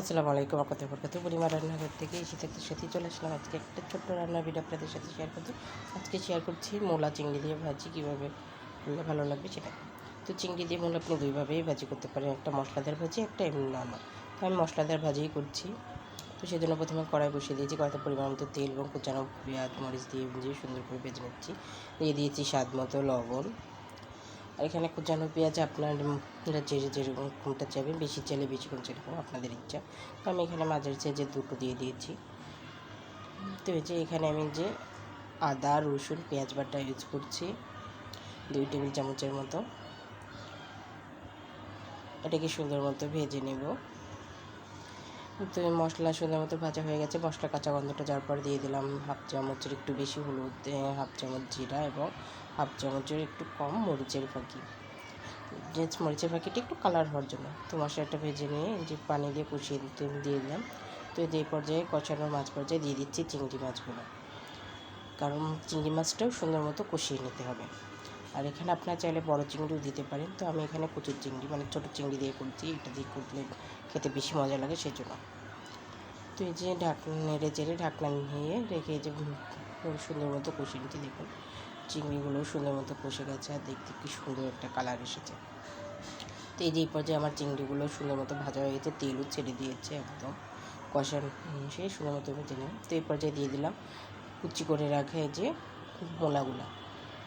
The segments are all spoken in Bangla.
আসসালামু আলাইকুম। আপনাদের বরকত পরিমাণ রান্নাঘর থেকে এসে থাকতে সাথে চলে আসলাম। আজকে একটা ছোট্ট রান্নার ভিডিও আপনাদের সাথে শেয়ার করতে আজকে শেয়ার করছি মোলা চিংড়ি দিয়ে ভাজি। কীভাবে করলে ভালো লাগবে সেটা। তো চিংড়ি দিয়ে মোলা আপনি দুইভাবেই ভাজি করতে পারেন। একটা মশলাদার ভাজি, একটা এমনি নর্মাল তো আমি মশলাদার ভাজিই করছি। তো সেজন্য প্রথমে কড়াই বসিয়ে দিয়েছি। কড়াইতে পরিমাণ মতো তেল এবং কুচানো পেঁয়াজ, মরিচ দিয়ে ভেজে সুন্দর করে ভেজে নিচ্ছি। দিয়ে দিয়েছি স্বাদ মতো লবণ। আর এখানে কুচানো পেঁয়াজ আপনার যে যেরকম কোনটা চাইবেন বেশি চাইলে বেশি কোন যেরকম আপনাদের ইচ্ছা। তো আমি এখানে মাঝের যে দুটো দিয়ে দিয়েছি। তো যে এখানে আমি যে আদা, রসুন, পেঁয়াজ বাটা ইউজ করছি, দুই টেবিল চামচের মতো। এটাকে সুন্দর মতো ভেজে নেব। তো মশলা সুন্দর মতো ভাজা হয়ে গেছে। মশলা কাঁচা গন্ধটা যাওয়ার পর দিয়ে দিলাম হাফ চামচের একটু বেশি হলুদ হাফ চামচ জিরা এবং হাফ চামচের একটু কম মরিচের ফাঁকি। যে মরিচের ফাঁকিটা একটু কালার হওয়ার জন্য। তো মশলাটা ভেজে নিয়ে যে পানি দিয়ে কষিয়ে দিয়ে দিলাম। তো এই পর্যায়ে কষানোর মাছ পর্যায়ে দিয়ে দিচ্ছি চিংড়ি মাছগুলো। কারণ চিংড়ি মাছটাও সুন্দর মতো কষিয়ে নিতে হবে। আর এখানে আপনারা চাইলে বড় চিংড়িও দিতে পারেন। তো আমি এখানে কচুর চিংড়ি মানে ছোটো চিংড়ি দিয়ে করছি। এটা দিয়ে করলে খেতে বেশি মজা লাগে সেই জন্য তো এই যে ঢাকনা, নেড়ে চেড়ে ঢাকনা নিয়ে রেখে এই যে সুন্দর মতো কষিয়ে নিতে দেখুন। চিংড়িগুলো সুন্দর মতো কষে গেছে আর দেখতে কি সুন্দর একটা কালার এসেছে। তো এই যে এই পর্যায়ে আমার চিংড়িগুলো সুন্দর মতো ভাজা হয়ে গেছে, তেলও ছেড়ে দিয়েছে একদম। কষানো সেই সুন্দর মতো ভেজে নিলাম। তো এই পর্যায়ে দিয়ে দিলাম কুচি করে রাখে যে মোলাগুলা।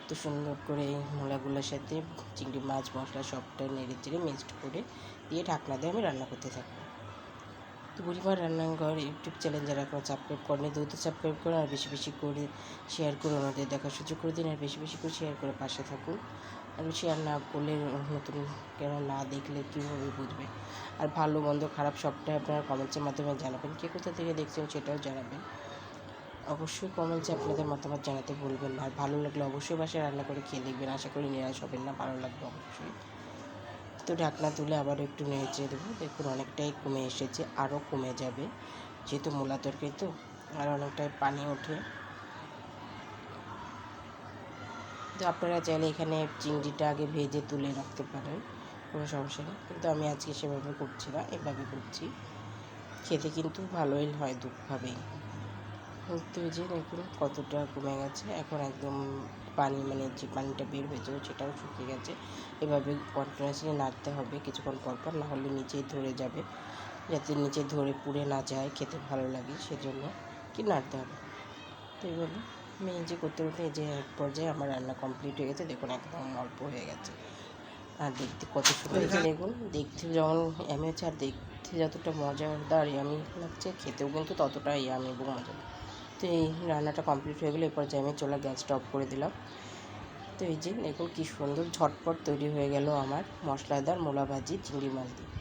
তো সুন্দর করে এই মোলাগুলোর সাথে চিংড়ি মাছ, মশলা সবটা নেড়ে চেড়ে মিক্সড করে দিয়ে ঢাকনা দিয়ে আমি রান্না করতে থাকব। তো বুড়িমার রান্নাঘর ইউটিউব চ্যানেল যারা এখনও সাবস্ক্রাইব করেনি, দ্রুত সাবস্ক্রাইব করুন আর বেশি বেশি করে শেয়ার করে ওনাদের দেখার সুযোগ করে দিন আর বেশি বেশি করে শেয়ার করে পাশে থাকুন। আর শেয়ার না করলে নতুন কেন না দেখলে কীভাবে বুঝবে? আর ভালো, মন্দ, খারাপ সবটাই আপনারা কমেন্টসের মাধ্যমে জানাবেন। কে কোথা থেকে দেখছেন সেটাও জানাবেন। অবশ্যই কমেন্টসে আপনাদের মতামত জানাতে ভুলবেন না। আর ভালো লাগলে অবশ্যই বাসায় রান্না করে খেয়ে দেখবেন। আশা করি নিরাশ হবেন না, ভালো লাগবে অবশ্যই। তো ঢাকনা তুলে আবার একটু নেড়ে দেবো। দেখুন অনেকটাই কমে এসেছে আরও কমে যাবে। যেহেতু মূলা তরকারি তো, আর অনেকটাই পানি ওঠে। তো আপনারা চাইলে এখানে চিংড়িটা আগে ভেজে তুলে রাখতে পারেন, কোনো সমস্যা নেই। কিন্তু আমি আজকে সেভাবে করছি না, এভাবে করছি। খেতে কিন্তু ভালোই হয় দুভাবেই তো যে দেখুন কতটা কমে গেছে, এখন একদম পানি মানে যে পানিটা বের হয়েছে সেটাও শুকিয়ে গেছে। এভাবে কন্টিনিউয়াসলি নাড়তে হবে কিছুক্ষণ পর পর, না হলে নিচেই ধরে যাবে। যাতে নিচে ধরে পুড়ে না যায়, খেতে ভালো লাগে সেজন্য কি নাড়তে হবে। তো এইভাবে যে করতে করতে এই যে এক পর্যায়ে আমার রান্না কমপ্লিট হয়ে গেছে, দেখুন একদম অল্প হয়ে গেছে। আর দেখতে কত সুন্দর হয়েছে, দেখুন। দেখতে যেমন আমি হচ্ছে আর দেখতে যতটা মজাদার আমি লাগছে, খেতেও কিন্তু ততটাই আমি এবং মজা তো এই রান্নাটা কমপ্লিট হয়ে গেলে এরপর যে আমি চলে গ্যাসটা অফ করে দিলাম। তো এই যে দেখুন কী সুন্দর ঝটপট তৈরি হয়ে গেল আমার মশলাদার মোলা ভাজি চিংড়ি মাছ দিয়ে।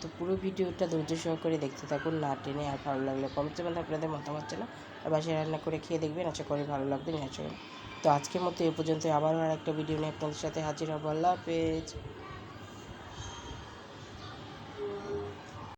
তো পুরো ভিডিওটা ধৈর্য সহকারে দেখতে থাকুন, না টেনে আর ভালো লাগলে কমেন্টসের মধ্যে আপনাদের মতামত জানা আর বাসায় রান্না করে খেয়ে দেখবেন, আশা করি ভালো লাগবে নিয়ে তো আজকের মতো এ পর্যন্ত আবারও আর একটা ভিডিও নিয়ে আপনাদের সাথে হাজির হব। আল্লাহ হাফেজ।